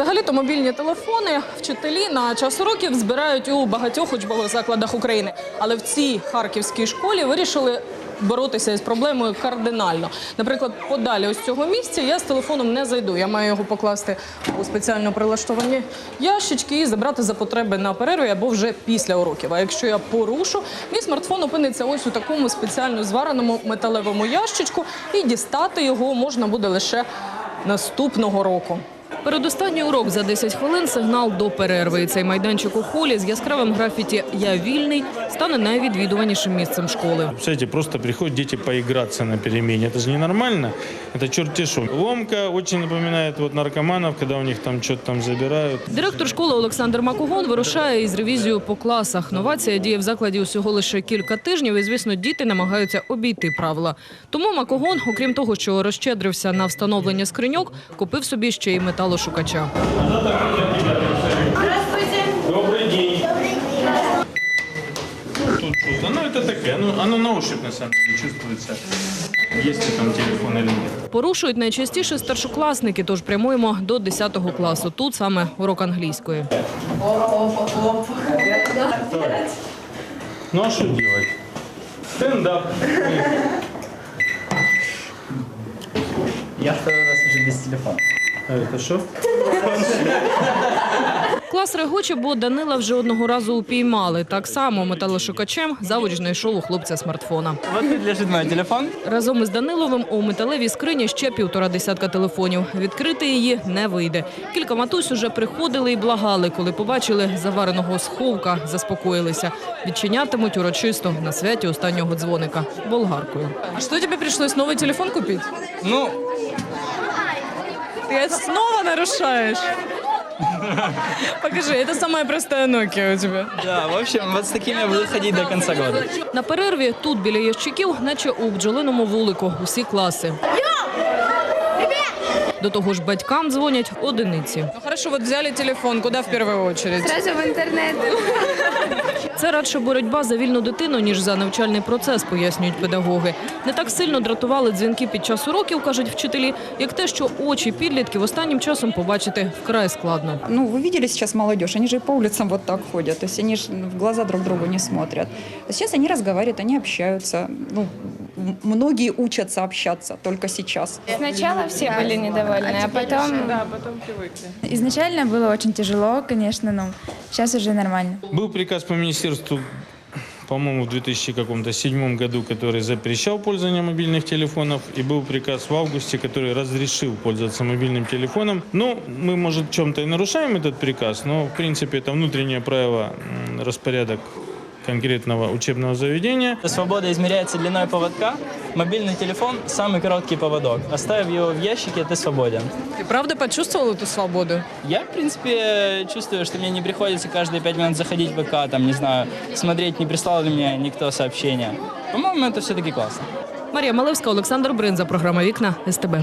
Взагалі-то мобільні телефони вчителі на час уроків збирають у багатьох учбових закладах України. Але в цій харківській школі вирішили боротися із проблемою кардинально. Наприклад, подалі ось цього місця я з телефоном не зайду. Я маю його покласти у спеціально прилаштовані ящички і забрати за потреби на перерві або вже після уроків. А якщо я порушу, мій смартфон опиниться ось у такому спеціально звареному металевому ящичку, і дістати його можна буде лише наступного року. Передостанній урок за 10 хвилин сигнал до перерви. І цей майданчик у холі з яскравим графіті Я вільний стане найвідвідуванішим місцем школи. Представляете, просто приходят дети поиграться на перемене. Это же ненормально. Это черти шо. Ломка очень напоминает вот наркоманов, когда у них там что-то там забирают. Директор школи Олександр Макогон вирушає із ревізією по класах. Новація діє в закладі усього лише кілька тижнів, і звісно, діти намагаються обійти правила. Тому Макогон, окрім того, що розщедрився на встановлення скриньок, купив собі ще й металошукача. Добрый день. Ну, тут что-то. Ну, это. Ну, оно на ощупь, на самом деле, чувствуется, есть ли там телефон или нет. Порушують найчастіше старшокласники, тож прямуємо до 10 класу. Тут саме урок англійської. Ну, а что делать? Стендап. Я второй раз уже без телефона. А это что? Клас регоче, бо Данила вже одного разу упіймали. Так само металошукачем завуч знайшов у хлопця смартфона. Вот тут лежит телефон. Разом із Даниловим у металевій скрині ще півтора десятка телефонів. Відкрити її не вийде. Кілька матусь уже приходили і благали, коли побачили завареного сховка, заспокоїлися. Відчинятимуть урочисто на святі останнього дзвоника болгаркою. А що тобі прийшлось новий телефон купити? Ну, Ти знову нарушаешь. Покажи, это самая простая Nokia у тебя. да, в общем, вот с такими я буду ходить до конца года. На перерві тут біля ящиків, наче у бджолиному вулику, усі класи. До того ж, батькам дзвонять одиниці. Ну хорошо, от взяли телефон, куди в першу очередь? Сразу в интернет. Це радше боротьба за вільну дитину, ніж за навчальний процес, пояснюють педагоги. Не так сильно дратували дзвінки під час уроків, кажуть вчителі, як те, що очі підлітків останнім часом побачити вкрай складно. Ну, вы видели сейчас молодежь, они же и по улицам вот так ходят, то есть они же в глаза друг другу не смотрят. А сейчас они разговаривают, они общаются. Ну, многие учатся общаться только сейчас. Сначала все были недовольны, а потом... Да, потом привыкли. Изначально было очень тяжело, конечно, но сейчас уже нормально. Был приказ по министерству, по-моему, в 2007 году, который запрещал пользование мобильных телефонов, и был приказ в августе, который разрешил пользоваться мобильным телефоном. Ну, мы, может, чем-то и нарушаем этот приказ, но, в принципе, это внутреннее правило, распорядок конкретного учебного заведения. Свобода измеряется длиной поводка. Мобильный телефон – самый короткий поводок. Оставив его в ящике, ты свободен. Ти правда почувствувала ту свободу? Я, в принципе, чувствую, что мне не приходится каждые пять минут заходить в ВК, там, не знаю, смотреть, не прислал ли мне никто сообщения. По-моему, это все-таки классно. Марія Малевська, Олександр Бринза, програма Вікна СТБ.